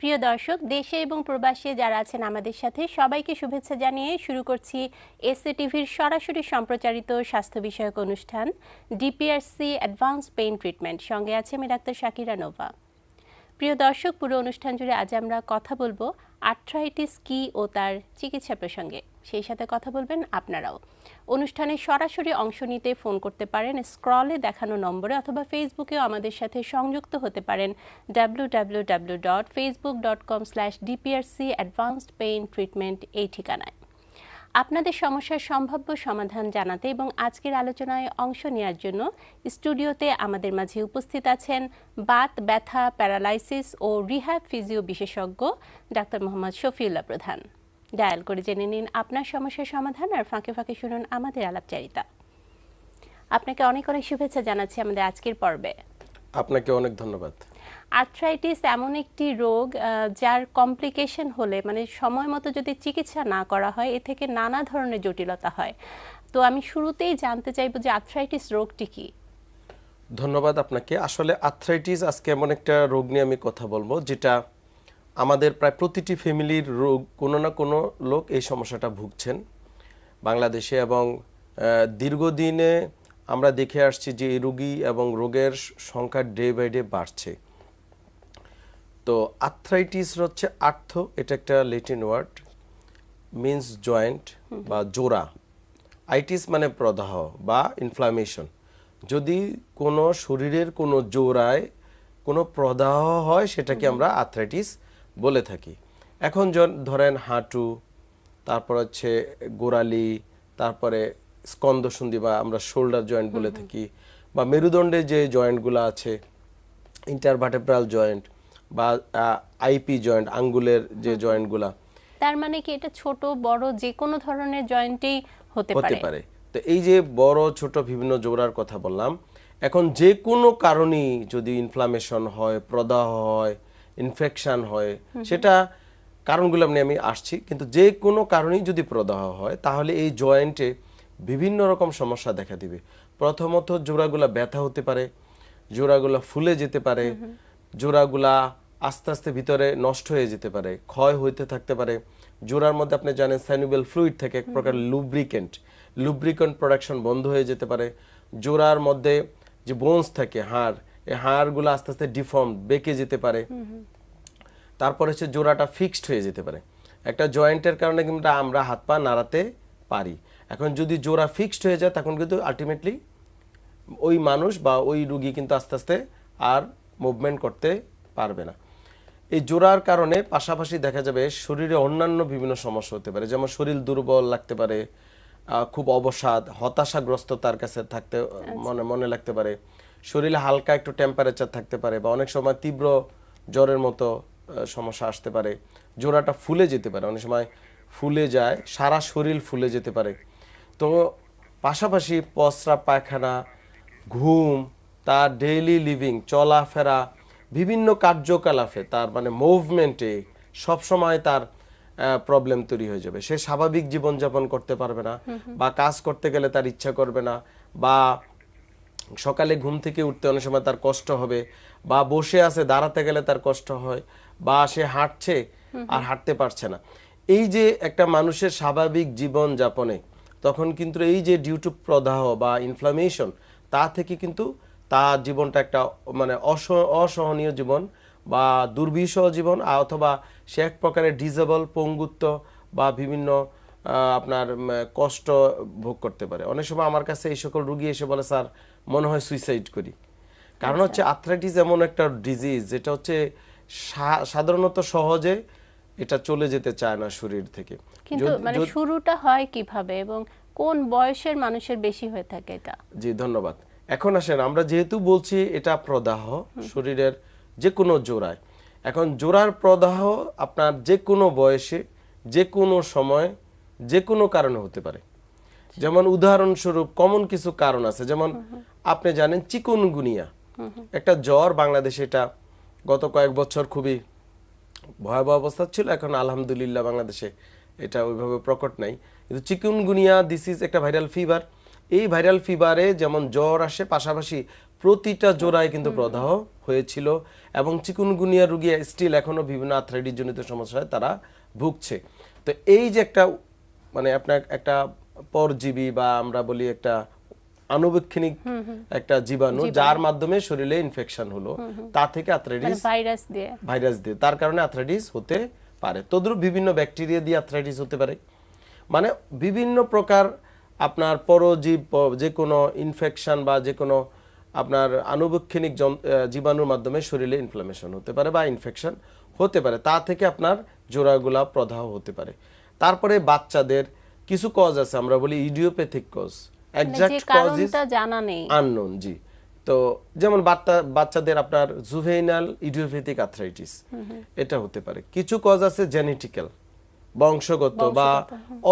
প্রিয় দর্শক, দেশে এবং প্রবাসী যারা আছেন আমাদের সাথে, সবাইকে শুভেচ্ছা জানিয়ে শুরু করছি এসএ টিভির সরাসরি সম্প্রচারিত স্বাস্থ্য বিষয়ক অনুষ্ঠান, ডিপিআরসি অ্যাডভান্স পেইন ট্রিটমেন্ট। সঙ্গে আছে আমি ডাক্তার শাকিরা নোভা। প্রিয় দর্শক, পুরো অনুষ্ঠান জুড়ে আজ আমরা কথা বলব আর্থ্রাইটিস কি ও তার চিকিৎসা প্রসঙ্গে। সেই সাথে কথা বলবেন আপনারাও। অনুষ্ঠানে সরাসরি অংশ নিতে ফোন করতে পারেন, স্ক্রলে দেখানো নম্বরে অথবা ফেসবুকেও আমাদের সাথে সংযুক্ত হতে পারেন W W W dot Facebook dot com slash DPRC advanced pain treatment এই ঠিকানায়। আপনাদের সমস্যার সম্ভাব্য সমাধান জানাতে এবং আজকের আলোচনায় অংশ নেওয়ার জন্য স্টুডিওতে আমাদের মাঝে উপস্থিত আছেন বাত, ব্যথা, প্যারালাইসিস ও রিহ্যাব ফিজিও বিশেষজ্ঞ ডাক্তার মোহাম্মদ শফিউল্লাহ প্রধান। ডায়াল করে জেনে নিন আপনার সমস্যার সমাধান আর ফাঁকে ফাঁকে শুনুন আমাদের আলাপচারিতা। আপনাকে অনেক অনেক শুভেচ্ছা জানাচ্ছি আমাদের আজকের পর্বে। আপনাকে অনেক ধন্যবাদ। আর্থ্রাইটিস এমন একটি রোগ যার কমপ্লিকেশন হলে মানে সময় মতো যদি চিকিৎসা না করা হয় এ থেকে নানা ধরনের জটিলতা হয়। তো আমি শুরুতেই জানতে চাইব যে আর্থ্রাইটিস রোগটি কি? ধন্যবাদ আপনাকে। আসলে আর্থ্রাইটিস আজকে এমন একটা রোগ নিয়ে আমি কথা বলব যেটা আমাদের প্রায় প্রতিটি ফ্যামিলির রোগ কোনো না কোনো লোক এই সমস্যাটা ভুগছেন। বাংলাদেশে এবং দীর্ঘদিনে আমরা দেখে আসছি যে এই রোগী এবং রোগের সংখ্যা ডে বাই ডে বাড়ছে। তো আর্থ্রাইটিস হচ্ছে আর্থ এটা একটা লেটিন ওয়ার্ড মিন্স জয়েন্ট বা জোড়া। আইটিস মানে প্রদাহ বা ইনফ্লামেশন যদি কোনো শরীরের কোনো জোড়ায় কোনো প্রদাহ হয় সেটাকে আমরা আর্থ্রাইটিস বলে থাকি। এখন ধরেন হাঁটু তারপর হচ্ছে গোড়ালি তারপরে স্কন্দসন্ধি বা আমরা শোল্ডার জয়েন্ট বলে থাকি বা মেরুদণ্ডে যে জয়েন্টগুলো আছে ইন্টারভার্টেব্রাল জয়েন্ট বা আইপি জয়েন্ট আঙ্গুলের যে জয়েন্টগুলা তার মানে কি এটা ছোট বড় যে কোনো ধরনের জয়েন্টেই হতে হতে পারে? পারে। তো এই যে বড় ছোট বিভিন্ন জোড়ার কথা বললাম এখন যে কোনো কারণেই যদি ইনফ্লামেশন হয় প্রদাহ হয় ইনফেকশন হয় সেটা কারণগুলো আমি আমি আসছি। কিন্তু যে কোনো কারণেই যদি প্রদাহ হয় তাহলে এই জয়েন্টে বিভিন্ন রকম সমস্যা দেখা দিবে। প্রথমত জোড়াগুলা ব্যথা হতে পারে জোড়াগুলা ফুলে যেতে পারে জোড়াগুলা আস্তে আস্তে ভিতরে নষ্ট হয়ে যেতে পারে ক্ষয় হইতে থাকতে পারে। জোড়ার মধ্যে আপনি জানেন স্যানুবেল ফ্লুইড থেকে এক প্রকার লুব্রিকেন্ট লুব্রিকেন্ট প্রোডাকশন বন্ধ হয়ে যেতে পারে। জোড়ার মধ্যে যে বোনস থাকে হাড় এই হাড়গুলো আস্তে আস্তে ডিফর্ম বেঁকে যেতে পারে। তারপর হচ্ছে জোড়াটা ফিক্সড হয়ে যেতে পারে। একটা জয়েন্টের কারণে কিন্তু আমরা হাত পা নাড়াতে পারি। এখন যদি জোড়া ফিক্সড হয়ে যায় তখন কিন্তু আলটিমেটলি ওই মানুষ বা ওই রুগী কিন্তু আস্তে আস্তে আর মুভমেন্ট করতে পারবে না। এই জোড়ার কারণে পাশাপাশি দেখা যাবে শরীরে অন্যান্য বিভিন্ন সমস্যা হতে পারে। যেমন শরীর দুর্বল লাগতে পারে খুব অবসাদ হতাশাগ্রস্ত তার কাছে থাকতে মনে মনে লাগতে পারে। শরীরে হালকা একটু টেম্পারেচার থাকতে পারে বা অনেক সময় তীব্র জ্বরের মতো সমস্যা আসতে পারে। জোড়াটা ফুলে যেতে পারে। অনেক সময় ফুলে যায় সারা শরীর ফুলে যেতে পারে। তো পাশাপাশি পসরা পায়খানা ঘুম তার ডেইলি লিভিং চলাফেরা বিভিন্ন কার্যকলাপে তার মানে মুভমেন্টে সবসময় তার প্রবলেম তৈরি হয়ে যাবে। সে স্বাভাবিক জীবনযাপন করতে পারবে না বা কাজ করতে গেলে তার ইচ্ছা করবে না বা সকালে ঘুম থেকে উঠতে অনেক সময় তার কষ্ট হবে, বা বসে আছে, দাঁড়াতে গেলে তার কষ্ট হয়, বা সে হাঁটছে আর হাঁটতে পারছে না। এই যে একটা মানুষের স্বাভাবিক জীবন যাপনে তখন কিন্তু এই যে ডিউ টু প্রদাহ বা ইনফ্লামেশন তা থেকে কিন্তু তার জীবনটা একটা মানে অস- অসহনীয় জীবন বা দুর্বিষহ জীবন অথবা সে এক প্রকারের ডিজেবল পঙ্গুত্ব বা বিভিন্ন আপনার কষ্ট ভোগ করতে পারে। অনেক সময় আমার কাছে এই সকল রুগী এসে বলে স্যার মনে হয় সুইসাইড করি। কারণ হচ্ছে আর্থ্রাইটিস এমন একটা ডিজিজ যেটা হচ্ছে সাধারণত সহজে এটা চলে যেতে চায় না শরীর থেকে। কিন্তু মানে শুরুটা হয় কীভাবে এবং কোন বয়সের মানুষের বেশি হয়ে থাকে এটা? জি ধন্যবাদ। এখন আসেন আমরা যেহেতু বলছি এটা প্রদাহ শরীরের যে কোনো জোড়ায়। এখন জোড়ার প্রদাহ আপনার যে কোনো বয়সে যে কোনো সময় যে কোনো কারণে হতে পারে। যেমন উদাহরণস্বরূপ কমন কিছু কারণ আছে যেমন আপনি জানেন চিকুনগুনিয়া। একটা জ্বর বাংলাদেশে এটা গত কয়েক বছর খুবই ভয়াবহ অবস্থা ছিল এখন আলহামদুলিল্লাহ বাংলাদেশে এটা ওইভাবে প্রকট নাই। কিন্তু চিকুনগুনিয়া দিস ইজ একটা ভাইরাল ফিভার এই ভাইরাল ফিভারে যেমন জ্বর আসে পাশাপাশি প্রতিটা জোড়ায় কিন্তু প্রদাহ হয়েছিল এবং চিকুনগুনিয়া রোগী স্টিল এখনও বিভিন্ন আর্থ্রাইটিস জনিত সমস্যায় তারা ভুগছে। তো এই যে একটা মানে আপনার একটা পরজীবী বা আমরা বলি একটা আনুবীক্ষণিক একটা জীবাণু যার মাধ্যমে শরীরে ইনফেকশন হলো। তা থেকে মানে আর্থ্রাইটিস ভাইরাস দিয়ে। ভাইরাস দিয়ে। তার কারণে আর্থ্রাইটিস হতে পারে। তদ্রুপ বিভিন্ন ব্যাকটেরিয়া দিয়ে আর্থ্রাইটিস হতে পারে। মানে বিভিন্ন প্রকার আপনার পরজীব যে কোনো ইনফেকশন বা যে কোনো আপনার আনুবীক্ষণিক জীবাণুর মাধ্যমে শরীরে ইনফ্লামেশন হতে পারে বা ইনফেকশন হতে পারে। তা থেকে আপনার জোড়াগুলা প্রদাহ হতে পারে। তারপরে বাচ্চাদের কিছু কজ আছে আমরা বলি idiopathic cause exact cause is কারণটা জানা নেই। আননোন জি। তো যেমন বাচ্চা বাচ্চাদের আপনার জুভেনাল ইডিওপ্যাথিক আর্থ্রাইটিস এটা হতে পারে। কিছু কজ আছে জেনেটিক্যাল বংশগত বা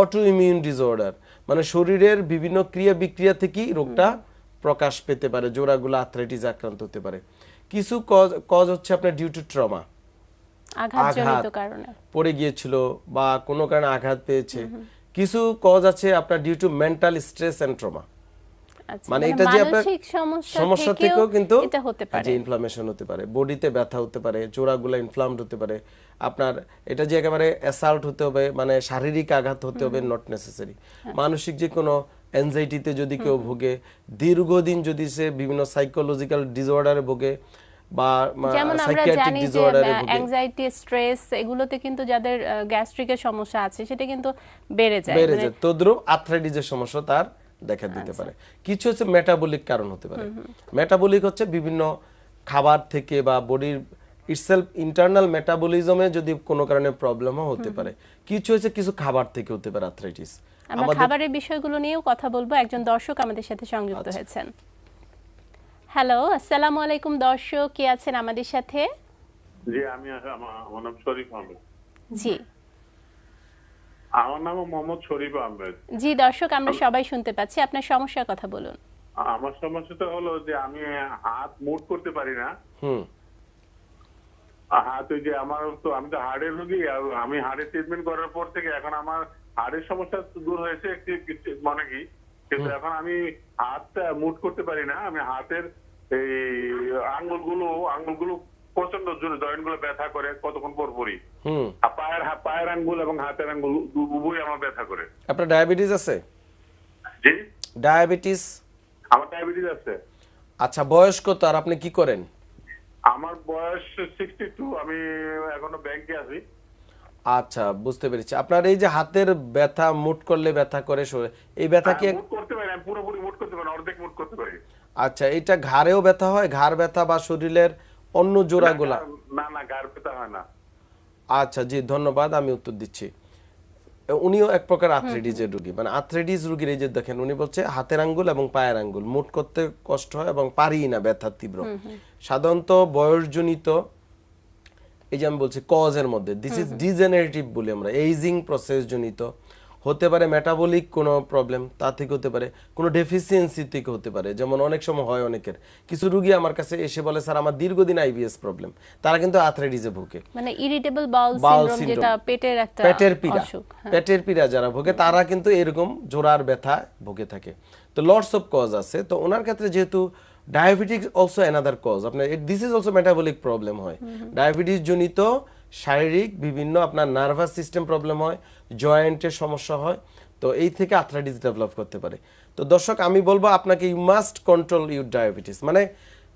অটো ইমিউন ডিসঅর্ডার মানে শরীরের বিভিন্ন ক্রিয়া বিক্রিয়া থেকেই রোগটা প্রকাশ পেতে পারে জোড়াগুলো আর্থ্রাইটিস আক্রান্ত হতে পারে। কিছু কজ কজ হচ্ছে আপনার ডিউ টু ট্রমা আঘাত। পড়ে গিয়েছিল বা কোনো কারণে আঘাত পেয়েছে। কিছু কজ আছে আপনার due to mental stress and trauma মানে এটা যে আপনার সমস্যা থেকেও কিন্তু এটা হতে পারে যে ইনফ্লামেশন হতে পারে বডিতে ব্যথা হতে পারে জোড়াগুলো ইনফ্লামড হতে পারে আপনার এটা যে একেবারে অ্যাসাল্ট হতে হবে মানে শারীরিক আঘাত হতে হবে নট নেসেসারি আচ্ছা। মানসিক যে কোনো অ্যাংজাইটিতে যদি কেউ ভোগে দীর্ঘদিন যদি সে বিভিন্ন সাইকোলজিক্যাল ডিসঅর্ডারে ভোগে বা যেমন আমরা জানি যে অ্যাংজাইটি স্ট্রেস এগুলোতে কিন্তু যাদের গ্যাস্ট্রিকের সমস্যা আছে সেটা কিন্তু বেড়ে যায়। বেড়ে মানে যায়। তদ্রুপ আর্থ্রাইটিসের সমস্যা তার দেখা দিতে আচ্ছা। পারে। কিছু হচ্ছে মেটাবলিক কারণ হতে পারে। মেটাবলিক হচ্ছে বিভিন্ন খাবার থেকে বা বডির ইটসেলফ ইন্টারনাল মেটাবলিজমে যদি কোনো কারণে প্রবলেমও হতে পারে। কিছু হচ্ছে কিছু খাবার থেকে হতে পারে আর্থ্রাইটিস আমরা খাবারের বিষয়গুলো নিয়েও কথা বলব। একজন দর্শক আমাদের সাথে সংযুক্ত আচ্ছা। হয়েছেন। হ্যালো আসসালামু আলাইকুম দর্শক কে আছেন আমাদের সাথে? জি আমি আমার নাম শরীফ আহমেদ। জি। আমার নাম মোহাম্মদ শরীফ আহমেদ। জি দর্শক আমরা সবাই শুনতে পাচ্ছি আপনার সমস্যার কথা বলুন। আমার সমস্যাটা হলো যে আমি হাত মুট করতে পারি না। হুম। হাত ওই যে আমার তো আমি তো হার্টের রোগী আর আমি হার্টের ট্রিটমেন্ট করার পর থেকে এখন আমার হার্টের সমস্যা দূর হয়েছে একটি মানে কি? কিন্তু এখন আমি হাতটা মুট করতে পারি না আমি হাতের এই আঙ্গুলগুলো আঙ্গুলগুলো প্রচণ্ড জোরে জয়েন্টগুলো ব্যথা করে কতক্ষণ পর পরই। আর পায়ের পায়ের আঙ্গুল এবং হাতের আঙ্গুল উভয়ই আমার ব্যথা করে। আপনার ডায়াবেটিস আছে? জি। ডায়াবেটিস? আমার ডায়াবেটিস আছে। আচ্ছা বয়স কত আর আপনি কি করেন? আমার বয়স সিক্সটি টু আমি এখনও ব্যাংকে আছি। আচ্ছা বুঝতে পেরেছি। আপনার এই যে হাতের ব্যথা মুট করলে ব্যথা করে এই ব্যথা কি মুট করতে পারি আমি পুরোপুরি মুট করতে পারি না, অর্ধেক মুট করতে পারি। আচ্ছা এটা ঘাড়েও ব্যথা হয় ঘাড় ব্যথা বা শরীরের অন্য জোড়াগুলা? না না গার ব্যথা হয় না। আচ্ছা জি ধন্যবাদ আমি উত্তর দিচ্ছি। উনিও এক প্রকার আর্থ্রাইটিসের রোগী। মানে আর্থ্রাইটিস রোগীর এই যে দেখেন উনি বলছে হাতের আঙ্গুল এবং পায়ের আঙ্গুল মুট করতে কষ্ট হয় এবং পারি না ব্যথা তীব্র। সাধারণত বয়সজনিত এই যে আমি বলছি কজের মধ্যে দিস ইজ ডিজেনারেটিভ বলি আমরা এইজিং প্রসেস জনিত হতে পারে মেটাবলিক কোনো প্রবলেম তা থেকে হতে পারে। কোনো ডেফিসিয়েন্সি থেকে হতে পারে। যেমন অনেক সময় হয় অনেকের। কিছু রুগী আমার কাছে এসে বলে স্যার আমার দীর্ঘদিন আইবিএস প্রবলেম তারা কিন্তু আর্থ্রাইটিসে ভুগে। মানে ইরিটেবল বাউল সিনড্রোম যেটা পেটের একটা পেটের পীড়া। হ্যাঁ। পেটের পীড়া যারা ভোগে তারা কিন্তু এরকম জোড়ার ব্যথা ভোগে থাকে। তো লটস অফ কজ আছে। তো ওনার ক্ষেত্রে যেহেতু ডায়াবেটিস অলসো অ্যানাদার কজ আপনার this is also metabolic problem হয়। ডায়াবেটিস জনিত শারীরিক বিভিন্ন আপনার নার্ভাস সিস্টেম প্রবলেম হয়, জয়েন্টের সমস্যা হয়, তো এই থেকে আর্থ্রাইটিস ডেভেলপ করতে পারে। তো দর্শক, আমি বলব আপনাকে you must control your diabetes মানে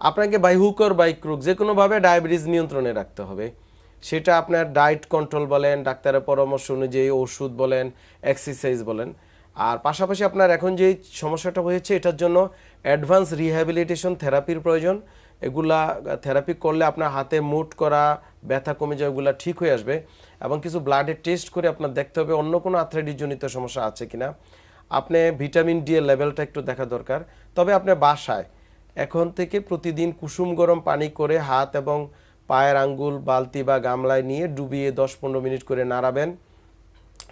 আপনাকে by hook or by crook যে কোনোভাবে ডায়াবেটিস নিয়ন্ত্রণে রাখতে হবে। সেটা আপনার ডায়েট কন্ট্রোল বলেন, ডাক্তারের পরামর্শ অনুযায়ী ওষুধ বলেন এক্সারসাইজ বলেন। আর পাশাপাশি আপনার এখন যে সমস্যাটা হয়েছে, এটার জন্য অ্যাডভান্স রিহ্যাবিলিটেশন থেরাপির প্রয়োজন। এগুলা থেরাপি করলে আপনার হাতে মুট করা ব্যথা কমে যায়, ওগুলা ঠিক হয়ে আসবে। এবং কিছু ব্লাডের টেস্ট করে আপনার দেখতে হবে অন্য কোনো আর্থ্রাইটিস জনিত সমস্যা আছে কিনা। আপনি ভিটামিন ডি এর লেভেলটা একটু দেখা দরকার। তবে আপনি বাসায় এখন থেকে প্রতিদিন কুসুম গরম পানি করে হাত এবং পায়ের আঙ্গুল, বালতি বা গামলায় নিয়ে ডুবিয়ে দশ পনেরো মিনিট করে নাড়াবেন।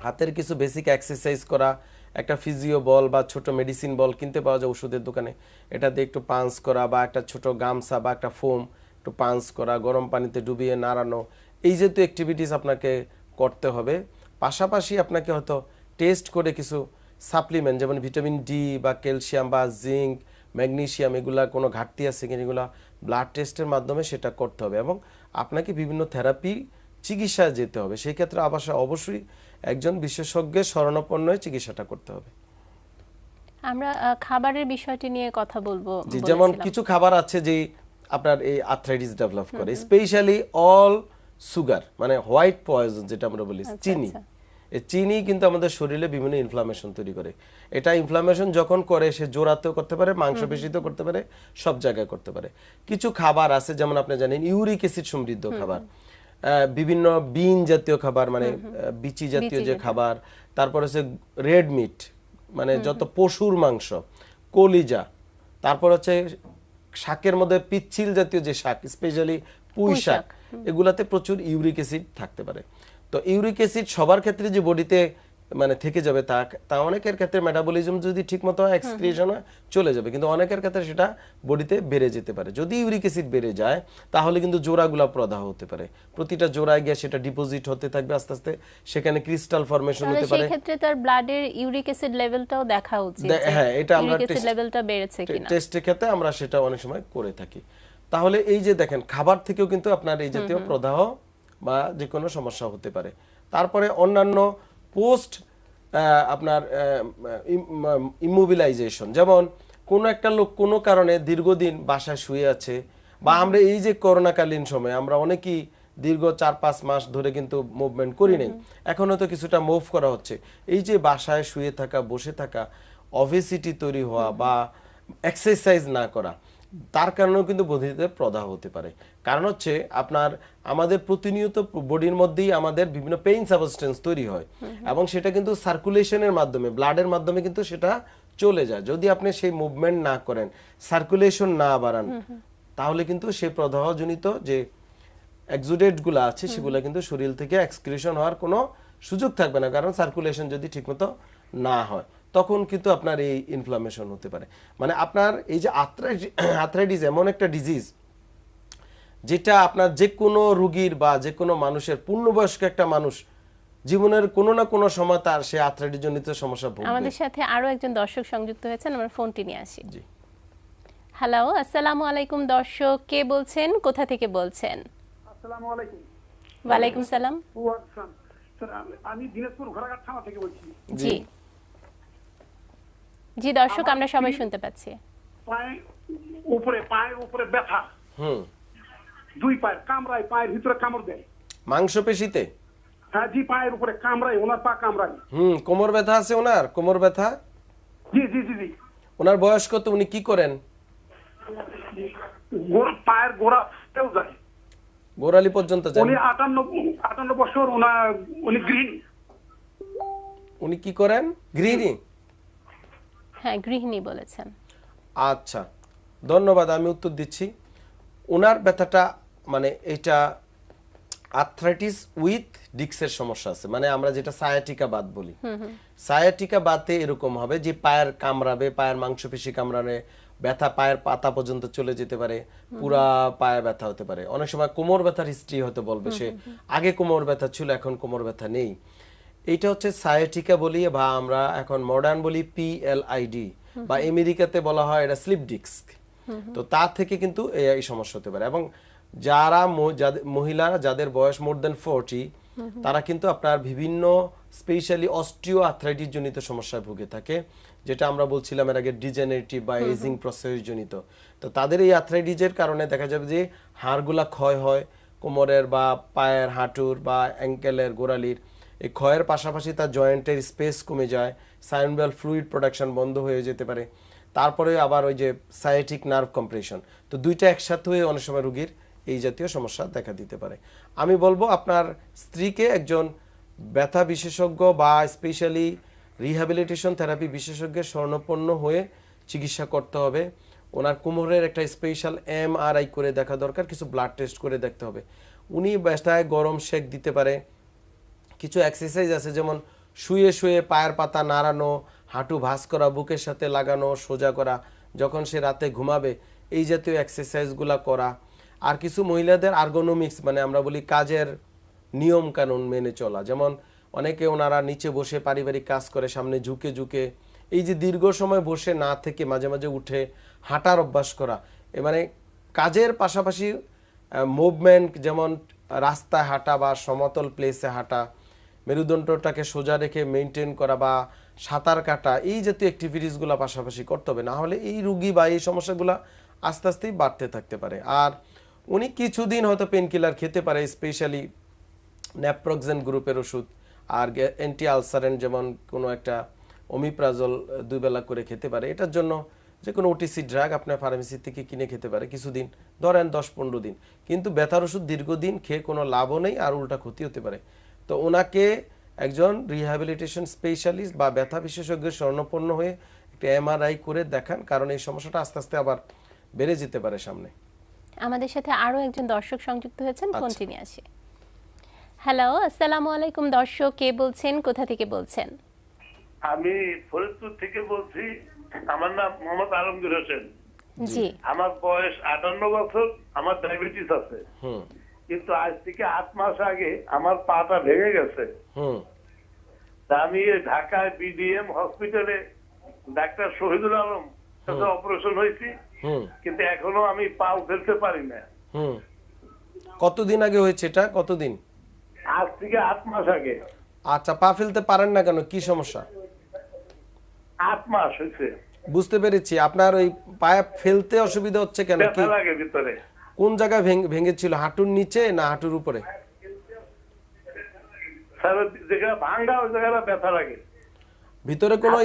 হাতের কিছু বেসিক এক্সারসাইজ করা একটা ফিজিও বল বা ছোট মেডিসিন বল কিনতে পাওয়া যায় ওষুধের দোকানে। এটা দিয়ে একটু পাঞ্চ করা বা একটা ছোট গামছা বা একটা ফোম একটু পাঞ্চ করা, গরম পানিতে ডুবিয়ে নাড়ানো, এই যেহেতু অ্যাক্টিভিটিস আপনাকে করতে হবে। পাশাপাশি আপনাকে হয়তো টেস্ট করে কিছু সাপ্লিমেন্ট যেমন ভিটামিন ডি বা ক্যালসিয়াম বা জিঙ্ক ম্যাগনেশিয়াম এগুলা কোনো ঘাটতি আছে কিনা, এগুলা ব্লাড টেস্টের মাধ্যমে সেটা করতে হবে। এবং আপনাকে বিভিন্ন থেরাপি চিকিৎসায় যেতে হবে। সেই ক্ষেত্রে আবাসা অবশ্যই একজন বিশেষজ্ঞের শরণাপন্ন চিকিৎসাটা করতে হবে। আমরা খাবারের বিষয়টি নিয়ে কথা বলব যেমন কিছু খাবার আছে যে আপনার এই আর্থ্রাইটিস ডেভেলপ করে। স্পেশালি অল সুগার মানে হোয়াইট পয়জন যেটা আমরা বলি আচ্ছা, চিনি। আচ্ছা। এই চিনি কিন্তু আমাদের শরীরে বিভিন্ন ইনফ্লামেশন তৈরি করে। এটা ইনফ্লামেশন যখন করে সে জোড়াতেও করতে পারে মাংসপেশিতেও করতে পারে সব জায়গায় করতে পারে। কিছু খাবার আছে যেমন আপনি জানেন ইউরিক অ্যাসিড সমৃদ্ধ খাবার। বিভিন্ন বিন জাতীয় খাবার মানে বিচি জাতীয় যে খাবার তারপর হচ্ছে রেড মিট মানে যত পশুর মাংস কলিজা তারপর হচ্ছে শাকের মধ্যে পিচ্ছিল জাতীয় যে শাক স্পেশালি পুঁই শাক এগুলাতে প্রচুর ইউরিক অ্যাসিড থাকতে পারে। তো ইউরিক অ্যাসিড সবার ক্ষেত্রে যে বডিতে মানে থেকে যাবে তা তা অনেকের ক্ষেত্রে মেটাবলিজম যদি ঠিকমতো এক্সক্রিয়েশন হয় চলে যাবে। কিন্তু অনেকের ক্ষেত্রে সেটা বডিতে বেড়ে যেতে পারে। যদি ইউরিক অ্যাসিড বেড়ে যায় তাহলে কিন্তু জোড়াগুলা প্রদাহ হতে পারে। প্রতিটা জোড়ায় গিয়ে সেটা ডিপোজিট হতে থাকবে আস্তে আস্তে। সেখানে ক্রিস্টাল ফরমেশন হতে সেই পারে। ক্ষেত্রে তার ব্লাডের ইউরিক অ্যাসিড লেভেলটাও দেখা উচিত হ্যাঁ, এটা আমরা অ্যাসিড লেভেলটা বেড়েছে কিনা। টেস্টের ক্ষেত্রে আমরা সেটা অনেক সময় করে থাকি। তাহলে এই যে দেখেন খাবার থেকেও কিন্তু আপনার এই জাতীয় প্রদাহ বা যে কোনো সমস্যা হতে পারে। তারপরে অন্যান্য পোস্ট আপনার ইমোবিলাইজেশন যেমন কোনো একটা লোক কোনো কারণে দীর্ঘদিন বাসায় শুয়ে আছে বা আমরা এই যে করোনাকালীন সময় আমরা অনেকেই দীর্ঘ চার পাঁচ মাস ধরে কিন্তু মুভমেন্ট করি নাই। এখনও তো কিছুটা মুভ করা হচ্ছে। এই যে বাসায় শুয়ে থাকা বসে থাকা অভিসিটি তৈরি হওয়া বা এক্সারসাইজ না করা তার কারণেও কিন্তু বধিতে প্রদাহ হতে পারে। কারণ হচ্ছে আপনার আমাদের প্রতিনিয়ত বডির মধ্যেই আমাদের বিভিন্ন পেইন সাবস্টেন্স তৈরি হয়। এবং সেটা কিন্তু সার্কুলেশনের মাধ্যমে ব্লাডের মাধ্যমে কিন্তু সেটা চলে যায়। যদি আপনি সেই মুভমেন্ট না করেন সার্কুলেশন না বাড়ান তাহলে কিন্তু সেই প্রদাহজনিত যে এক্সুডেটগুলো আছে সেগুলো কিন্তু শরীর থেকে এক্সক্রিশন হওয়ার কোনো সুযোগ থাকবে না। কারণ সার্কুলেশন যদি ঠিকমতো না হয় তখন কিন্তু আপনার এই ইনফ্লামেশন হতে পারে। মানে আপনার এই যে আর্থ্রাইটিস এমন একটা ডিজিজ যেটা আপনার যে কোনো রুগীর বা যে কোনো মানুষের পূর্ণবয়স্ক একটা মানুষ জীবনের কোনো না কোনো সময় তার সে আর্থ্রাইটিস জনিত সমস্যা ভুগবে। আমাদের সাথে আরও একজন দর্শক সংযুক্ত হয়েছেন আমরা ফোনটি নিয়ে আসি। জি। হ্যালো আসসালামু আলাইকুম দর্শক কে বলছেন কোথা থেকে বলছেন? আসসালামু আলাইকুম। ওয়ালাইকুম সালাম। ওয়ালাইকুম স্যার আমি- আমি দিনাজপুর ঘোড়াঘাট থানা থেকে বলছি। জি। জি দর্শক আমরা সবাই শুনতে পাচ্ছি। উপরে পায়ের উপরে ব্যথা। হুম। দুই পায়ের কামড়ায় পায়ের ভিতরে কামড় দেয়। মাংসপেশিতে? হ্যাঁ জি পায়ের উপরে কামড়ায় ওনার পা কামড়ায়। হুম কোমর ব্যথা আছে ওনার? কোমর ব্যথা? জি জি জি জি। ওনার বয়স কত? উনি কি করেন? পায়ের গোড়া ফেটেও যায়। গোড়ালি পর্যন্ত যান উনি আটান্ন আটান্ন বছর ওনার উনি গৃহিণী। উনি কি করেন? গৃহিণী? হ্যাঁ গৃহিণী বলেছেন। আচ্ছা ধন্যবাদ আমি উত্তর দিচ্ছি। ওনার ব্যথাটা মানে এটা আর্থ্রাইটিস উইথ ডিক্সের সমস্যা আছে মানে আমরা যেটা সায়াটিকা বাত বলি সায়াটিকা বাতে এরকম হবে যে পায়ের কামড়াবে পায়ের মাংসপেশি কামড়াবে ব্যথা পায়ের পাতা পর্যন্ত চলে যেতে পারে পুরা পায়ে ব্যথা হতে পারে। অনেক সময় কোমর ব্যথার হিস্ট্রি হয়তো বলবে সে আগে কোমর ব্যথা ছিল এখন কোমর ব্যথা নেই। এইটা হচ্ছে সায়াটিকা বলি বা আমরা এখন মডার্ন বলি পিএলআইডি বা আমেরিকাতে বলা হয় এটা স্লিপ ডিস্ক তো তা থেকে কিন্তু এই সমস্যা হতে পারে এবং যারা মহিলারা যাদের বয়স মোর দেন ফোরটি তারা কিন্তু আপনার বিভিন্ন স্পেশালি অস্টিও আর্থ্রাইটিস জনিত সমস্যায় ভুগে থাকে যেটা আমরা বলছিলাম এর আগে ডিজেনারেটিভ বা এজিং প্রসেস জনিত তো তাদের এই আর্থ্রাইটিসের কারণে দেখা যাবে যে হাড়গুলা ক্ষয় হয় কোমরের বা পায়ের হাঁটুর বা অ্যাঙ্কেলের গোড়ালির। এই ক্ষয়ের পাশাপাশি তার জয়েন্টের স্পেস কমে যায় সাইনবেল ফ্লুইড প্রোডাকশন বন্ধ হয়ে যেতে পারে, তারপরে আবার ওই যে সাইটিক নার্ভ কম্প্রেশন। তো দুইটা একসাথে হয়ে অনেক সময় রুগীর এই জাতীয় সমস্যা দেখা দিতে পারে। আমি বলব আপনার স্ত্রীকে একজন ব্যথা বিশেষজ্ঞ বা স্পেশালি রিহ্যাবিলিটেশন থেরাপি বিশেষজ্ঞের স্বর্ণপন্ন হয়ে চিকিৎসা করতে হবে। ওনার কোমরের একটা স্পেশাল এমআরআই করে দেখা দরকার, কিছু ব্লাড টেস্ট করে দেখতে হবে। উনি ব্যথায় গরম শেক দিতে পারে কিছু এক্সারসাইজ আছে, যেমন শুয়ে শুয়ে পায়ের পাতা নাড়ানো, হাঁটু ভাঁজ করা, বুকের সাথে লাগানো, সোজা করা, যখন সে রাতে ঘুমাবে, এই জাতীয় এক্সারসাইজগুলা করা। আর কিছু মহিলাদের আর্গোনমিক্স মানে আমরা বলি কাজের নিয়ম কানুন মেনে চলা। যেমন অনেকে ওনারা নিচে বসে পারিবারিক কাজ করে, সামনে ঝুঁকে ঝুঁকে। এই যে দীর্ঘ সময় বসে না থেকে মাঝে মাঝে উঠে হাঁটার অভ্যাস করা। এ মানে কাজের পাশাপাশি মুভমেন্ট যেমন রাস্তায় হাঁটা বা সমতল প্লেসে হাঁটা মেরুদণ্ডটাকে সোজা রেখে মেনটেন করা বা সাঁতার কাটা, এই জাতীয় অ্যাক্টিভিটিসগুলো পাশাপাশি করতে হবে। না হলে এই রুগী বা এই সমস্যাগুলো আস্তে আস্তেই বাড়তে থাকতে পারে। আর উনি কিছুদিন হয়তো পেন কিলার খেতে পারে স্পেশালি ন্যাপ্রক্সেন গ্রুপের ওষুধ আর অ্যান্টি আলসারেন যেমন কোনো একটা অমিপ্রাজল দুই বেলা করে খেতে পারে। এটার জন্য যে কোনো ওটিসি ড্রাগ আপনার ফার্মেসি থেকে কিনে খেতে পারে কিছুদিন, ধরেন দশ পনেরো দিন। কিন্তু ব্যথার ওষুধ দীর্ঘদিন খেয়ে কোনো লাভও নেই আর উল্টা ক্ষতি হতে পারে। তো ওনাকে একজন রিহ্যাবিলিটেশন স্পেশালিস্ট বা ব্যথা বিশেষজ্ঞের স্বর্ণপন্ন হয়ে একটা এমআরআই করে দেখান কারণ এই সমস্যাটা আস্তে আস্তে আবার বেড়ে যেতে পারে সামনে। আমাদের সাথে আরও একজন দর্শক সংযুক্ত হয়েছেন আচ্ছা। ফোনটি নিয়ে আসি। হ্যালো আসসালামু আলাইকুম দর্শক কে বলছেন কোথা থেকে বলছেন? আমি ফরিদপুর থেকে বলছি আমার নাম মোহাম্মদ আলমগীর হোসেন। জি। আমার বয়স আটান্ন বছর আমার ডায়াবেটিস আছে। হুম। কিন্তু আজ থেকে আট মাস আগে আমার পাটা ভেঙে গেছে। আমি ঢাকায় বিডিএম হসপিটালে ডাক্তার শহীদুল আলম সাথে অপারেশন হয়েছি। কিন্তু এখনও আমি পাও ফেলতে পারি না। কতদিন আগে হয়েছে এটা? কতদিন? আজ থেকে আট মাস আগে। আচ্ছা পা ফেলতে পারেন না কেন? কি সমস্যা? আট মাস হয়েছে। বুঝতে পেরেছি। আপনার ওই পায়ে ফেলতে অসুবিধা হচ্ছে কেন? কি? লাগে ভিতরে। কোন জায়গায় ভেঙেছিল? হাঁটুর নিচে না হাঁটুর উপরে? ভিতরে কোনো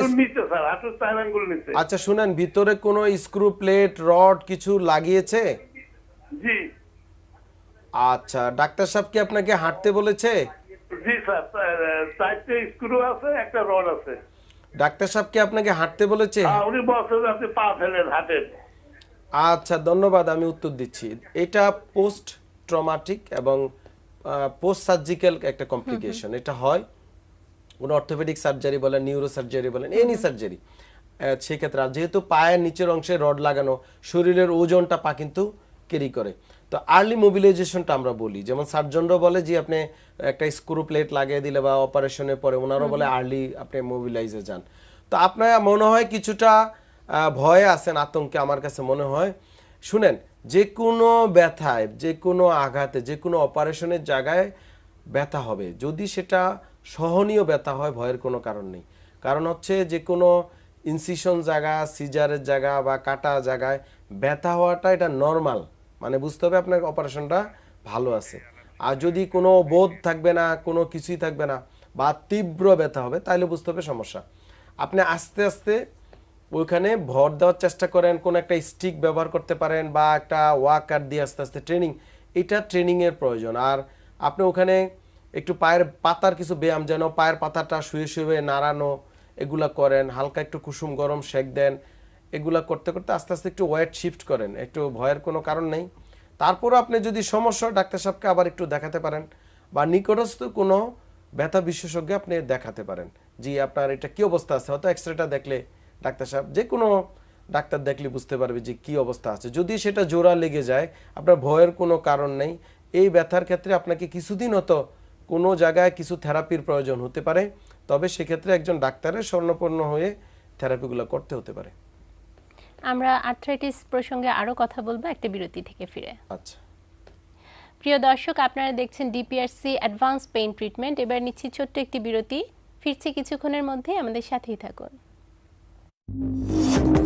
আচ্ছা শুনেন ভিতরে কোনো স্ক্রু প্লেট রড কিছু লাগিয়েছে? জি। আচ্ছা ডাক্তার সাহেব কি আপনাকে হাঁটতে বলেছে? জি স্যার স্ক্রু আছে একটা রড আছে। ডাক্তার সাহেব কি আপনাকে হাঁটতে বলেছে? হ্যাঁ, উনি বলছেন আপনি পা ফেলেন হাঁটেন। আচ্ছা ধন্যবাদ আমি উত্তর দিচ্ছি। এটা পোস্ট ট্রমাটিক এবং পোস্ট সার্জিক্যাল একটা কমপ্লিকেশন এটা হয় কোনো অর্থোপেডিক সার্জারি বলেন নিউরো সার্জারি বলেন এনি সার্জারি সেক্ষেত্রে আর যেহেতু পায়ের নিচের অংশে রড লাগানো শরীরের ওজনটা পা কিন্তু ক্যারি করে। তো আর্লি মোবিলাইজেশনটা আমরা বলি। যেমন সার্জনরা বলে যে আপনি একটা স্ক্রু প্লেট লাগিয়ে দিলে বা অপারেশনের পরে ওনারও বলে আর্লি আপনি মোবিলাইজে যান। তো আপনার মনে হয় কিছুটা ভয়ে আছেন, আতঙ্কে আমার কাছে মনে হয়। শুনেন, যে কোনো ব্যথায়, যে কোনো আঘাতে, যে কোনো অপারেশনের জায়গায় ব্যথা হবে। যদি সেটা সহনীয় ব্যথা হয়, ভয়ের কোনো কারণ নেই। কারণ হচ্ছে যে কোনো ইনসিশন জায়গা সিজারের জায়গা বা কাটা জায়গায় ব্যথা হওয়াটা এটা নর্মাল মানে বুঝতে হবে আপনার অপারেশনটা ভালো আছে। আর যদি কোনো বোধ থাকবে না, কোনো কিছুই থাকবে না বা তীব্র ব্যথা হবে তাহলে বুঝতে হবে সমস্যা। আপনি আস্তে আস্তে ওইখানে ভর দেওয়ার চেষ্টা করেন, কোন একটা স্টিক ব্যবহার করতে পারেন বা একটা ওয়াকার দিয়ে আস্তে আস্তে ট্রেনিং এটা ট্রেনিংয়ের প্রয়োজন। আর আপনি ওখানে একটু পায়ের পাতার কিছু ব্যায়াম যেন, পায়ের পাতাটা শুয়ে শুয়ে নাড়ানো, এগুলা করেন, হালকা একটু কুসুম গরম শেক দেন, এগুলা করতে করতে আস্তে আস্তে একটু ওয়েট শিফট করেন, একটু ভয়ের কোনো কারণ নেই। তারপরও আপনি যদি সমস্যা, ডাক্তার সাহেবকে আবার একটু দেখাতে পারেন বা নিকটস্থ কোনো ব্যথা বিশেষজ্ঞ আপনি দেখাতে পারেন। জি, আপনার এটা কি অবস্থা আছে? হয়তো এক্স রেটা দেখলে ডাক্তার সাহেব যে কোনো ডাক্তার দেখলে বুঝতে পারবে যে কি অবস্থা আছে। যদি সেটা জোড়া লেগে যায় আপনার ভয়ের কোনো কারণ নেই এই ব্যথার ক্ষেত্রে আপনাকে কিছুদিন হতো কোনো জায়গায় কিছু থেরাপির প্রয়োজন হতে পারে তবে সেক্ষেত্রে একজন ডাক্তারের স্বর্ণপূর্ণ হয়ে থেরাপিগুলো করতে হতে পারে। আমরা আর্থ্রাইটিস প্রসঙ্গে আরও কথা বলব একটা বিরতি থেকে ফিরে। আচ্ছা। প্রিয় দর্শক আপনারা দেখছেন ডিপিআরসি অ্যাডভান্স পেইন ট্রিটমেন্ট এবার নিচ্ছি ছোট্ট একটি বিরতি। ফিরছি কিছুক্ষণের মধ্যে। আমাদের সাথেই থাকুন। you